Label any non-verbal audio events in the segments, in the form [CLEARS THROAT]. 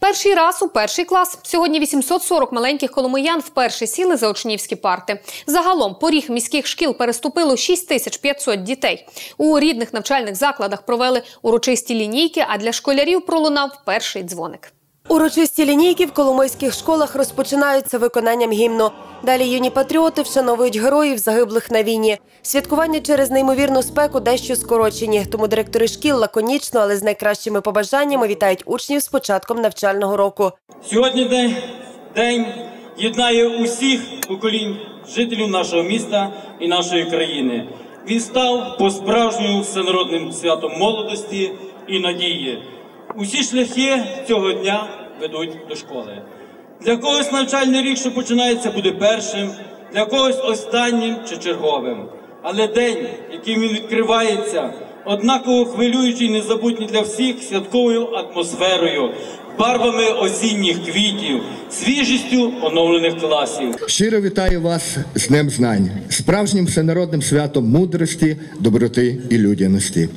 Перший раз у перший клас сьогодні 840 маленьких коломиян вперше сіли за учнівські парти. Загалом поріг міських шкіл переступило 6500 дітей. У рідних навчальних закладах провели урочисті лінійки, а для школярів пролунав перший дзвоник. Урочисті лінійки в коломийських школах розпочинаються виконанням гімну. Далі юні патріоти вшановують героїв, загиблих на війні. Святкування через неймовірну спеку дещо скорочені, тому директори шкіл лаконічно, але з найкращими побажаннями вітають учнів з початком навчального року. Сьогодні день, день єднає усіх поколінь жителів нашого міста і нашої країни. Він став по справжньому всенародним святом молодості і надії. Усі шляхи цього дня ведуть до школи. Для когось навчальний рік, що починається, буде першим, для когось останнім чи черговим. Але день, яким він відкривається, однаково хвилюючий і незабутній для всіх святковою атмосферою, барвами осінніх квітів, свіжістю оновлених класів. Щиро вітаю вас з Днем Знань, справжнім всенародним святом мудрості, доброти і людяності.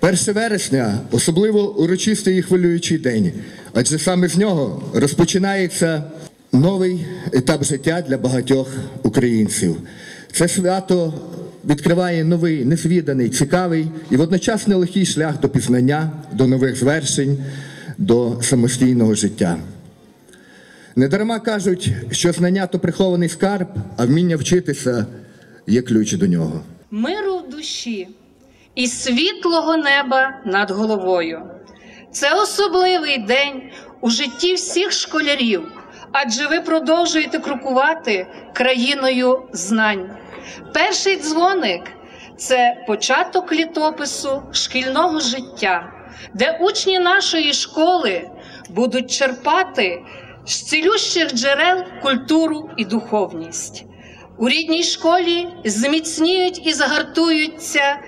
1 вересня особливо урочистий і хвилюючий день, адже саме з нього розпочинається новий етап життя для багатьох українців. Це свято відкриває новий, незвіданий, цікавий і водночас нелегкий шлях до пізнання, до нових звершень, до самостійного життя. Недарма кажуть, що знання то прихований скарб, а вміння вчитися є ключ до нього. Миру душі і світлого неба над головою. Це особливий день у житті всіх школярів, адже ви продовжуєте крокувати країною знань. Перший дзвоник це початок літопису шкільного життя, де учні нашої школи будуть черпати з цілющих джерел культуру і духовність. У рідній школі зміцніють і загартуються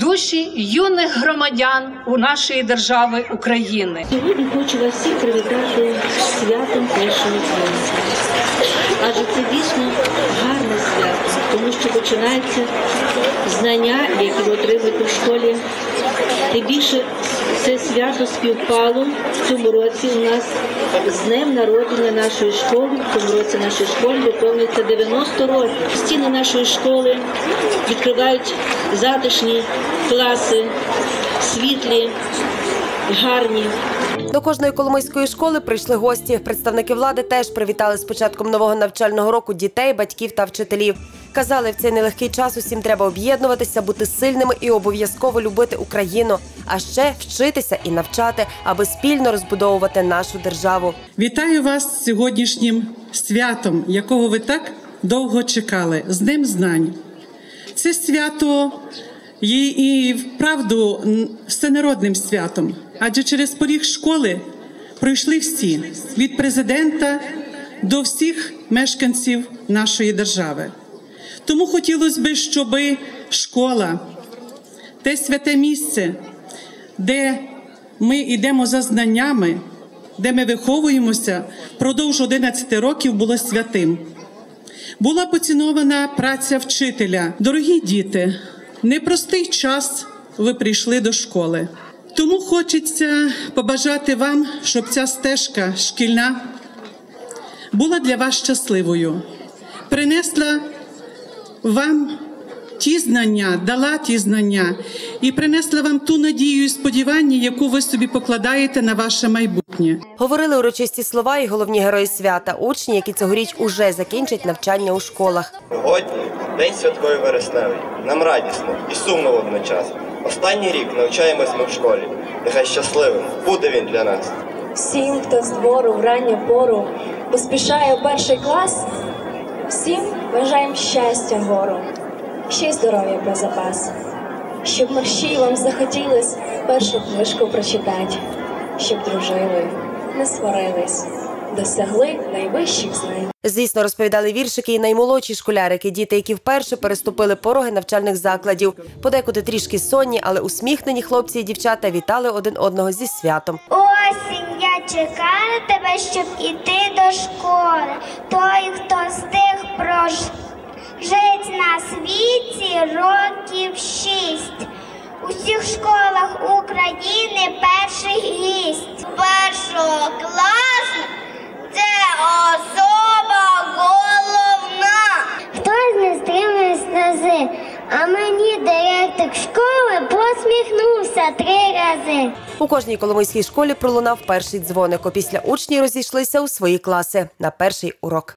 душі юних громадян у нашої держави України. Сьогодні хочу вас всіх привітати святом першого дзвоника. Адже це дійсно тому що починається знання, які ви отримуєте в школі. Тим більше це свято співпало в цьому році у нас з днем народження нашої школи. В цьому році нашій школі виповнюється 90 років. Стіни нашої школи відкривають затишні класи, світлі, гарні. До кожної коломийської школи прийшли гості. Представники влади теж привітали з початком нового навчального року дітей, батьків та вчителів. Казали, в цей нелегкий час усім треба об'єднуватися, бути сильними і обов'язково любити Україну, а ще вчитися і навчати, аби спільно розбудовувати нашу державу. Вітаю вас з сьогоднішнім святом, якого ви так довго чекали, з Днем Знань. Це свято є і вправду всенародним святом, адже через поріг школи пройшли всі від президента до всіх мешканців нашої держави. Тому хотілося б, щоб школа, те святе місце, де ми йдемо за знаннями, де ми виховуємося, впродовж 11 років було святим. Була поцінована праця вчителя. Дорогі діти, непростий час ви прийшли до школи. Тому хочеться побажати вам, щоб ця стежка шкільна була для вас щасливою, принесла вам ті знання, дала ті знання і принесла вам ту надію і сподівання, яку ви собі покладаєте на ваше майбутнє. Говорили урочисті слова і головні герої свята, учні, які цьогоріч уже закінчать навчання у школах. Сьогодні день святковий вересневий. Нам радісно і сумно водночас. Останній рік навчаємось ми в школі. Нехай щасливим буде він для нас. Всім, хто з двору в ранню пору поспішає у перший клас, всім бажаємо щастя гору, ще й здоров'я про запас, щоб мерщій вам захотілось першу книжку прочитати, щоб дружили, не сварились, досягли найвищих знань. Звісно, розповідали віршики і наймолодші школярики, діти, які вперше переступили пороги навчальних закладів. Подекуди трішки сонні, але усміхнені хлопці і дівчата вітали один одного зі святом. Осінь, Чекали тебе, щоб іти до школи. Той, хто встиг прожить на світі років шість. У всіх школах України перший гість. Першого класу це особа головна. Хтось не стримує сльози, а мені директор школи три рази. У кожній коломийській школі пролунав перший дзвоник. Опісля учні розійшлися у свої класи на перший урок.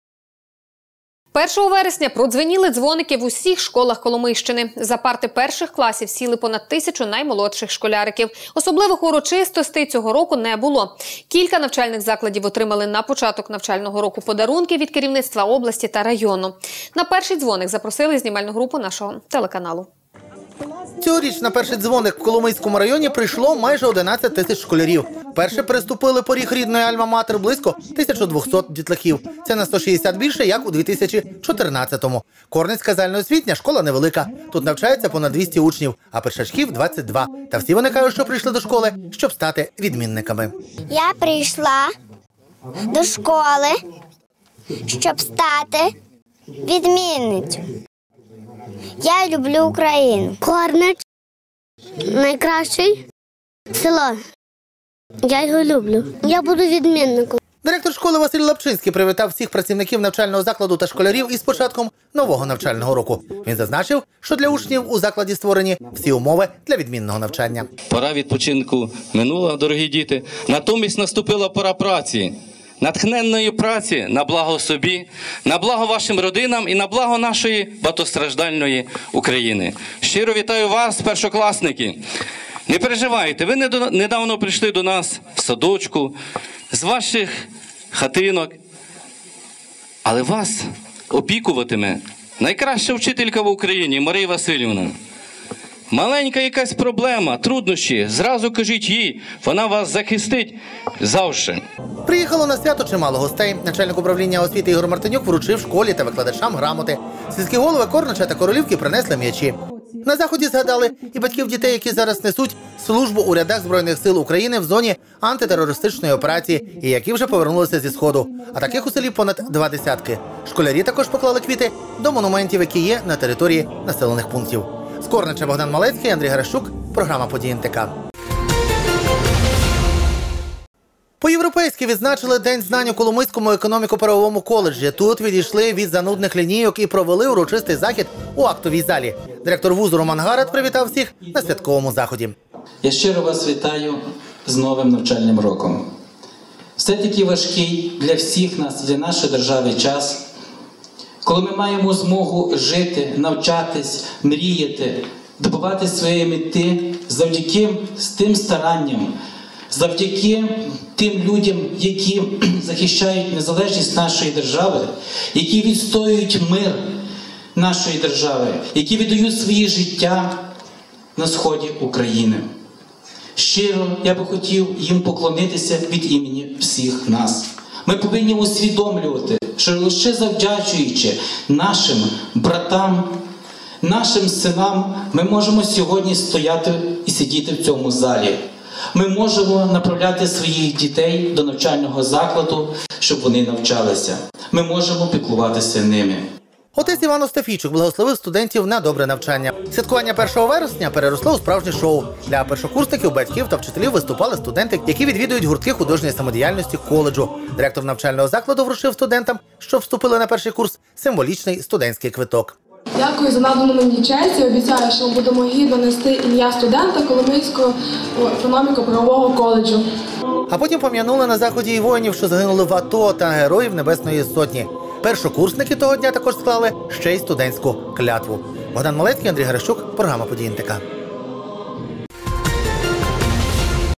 1 вересня продзвеніли дзвоники в усіх школах Коломийщини. За парти перших класів сіли понад тисячу наймолодших школяриків. Особливих урочистостей цього року не було. Кілька навчальних закладів отримали на початок навчального року подарунки від керівництва області та району. На перший дзвоник запросили знімальну групу нашого телеканалу. Цьогоріч на перший дзвоник в Коломийському районі прийшло майже 11 тисяч школярів. Перше переступили поріг рідної Альма-Матер близько 1200 дітлахів. Це на 160 більше, як у 2014-му. Корницька загальноосвітня школа невелика. Тут навчається понад 200 учнів, а першачків 22. Та всі вони кажуть, що прийшли до школи, щоб стати відмінниками. Я прийшла до школи, щоб стати відмінницю. Я люблю Україну. Корнич найкращий село. Я його люблю. Я буду відмінником. Директор школи Василь Лапчинський привітав всіх працівників навчального закладу та школярів із початком нового навчального року. Він зазначив, що для учнів у закладі створені всі умови для відмінного навчання. Пора відпочинку минула, дорогі діти. Натомість наступила пора праці. Натхненної праці на благо собі, на благо вашим родинам і на благо нашої багатостраждальної України. Щиро вітаю вас, першокласники. Не переживайте, ви недавно прийшли до нас в садочку з ваших хатинок, але вас опікуватиме найкраща вчителька в Україні Марія Васильівна. Маленька якась проблема, труднощі. Зразу кажіть їй, вона вас захистить завжди. Приїхало на свято чимало гостей. Начальник управління освіти Ігор Мартинюк вручив школі та викладачам грамоти. Сільські голови Корнича та Королівки принесли м'ячі. На заході згадали і батьків дітей, які зараз несуть службу у рядах збройних сил України в зоні антитерористичної операції, і які вже повернулися зі сходу. А таких у селі понад два десятки. Школярі також поклали квіти до монументів, які є на території населених пунктів. З Корнича Богдан Малецький, Андрій Гаращук, програма «Події НТК». По-європейськи відзначили День знань у Коломийському економіко-правовому коледжі. Тут відійшли від занудних лінійок і провели урочистий захід у актовій залі. Директор вузу Роман Гарат привітав всіх на святковому заході. Я щиро вас вітаю з новим навчальним роком. Все таки важкий для всіх нас, для нашої держави час, коли ми маємо змогу жити, навчатись, мріяти, добувати своєї мети завдяки тим старанням, завдяки тим людям, які [CLEARS THROAT] захищають незалежність нашої держави, які відстоюють мир нашої держави, які віддають своє життя на сході України. Щиро я би хотів їм поклонитися від імені всіх нас. Ми повинні усвідомлювати, що лише завдячуючи нашим братам, нашим синам, ми можемо сьогодні стояти і сидіти в цьому залі. Ми можемо направляти своїх дітей до навчального закладу, щоб вони навчалися. Ми можемо піклуватися ними. Отець Іван Остафійчук благословив студентів на добре навчання. Святкування 1 вересня переросло у справжнє шоу. Для першокурсників, батьків та вчителів виступали студенти, які відвідують гуртки художньої самодіяльності коледжу. Директор навчального закладу вручив студентам, що вступили на перший курс, символічний студентський квиток. Дякую за надану мені честь і обіцяю, що ми будемо гідно нести ім'я студента Коломийського економіко-правового коледжу. А потім пом'янули на заході і воїнів, що загинули в АТО та героїв Небесної Сотні. Першокурсники того дня також склали ще й студентську клятву. Богдан Малецький, Андрій Гарещук, програма «Події НТК».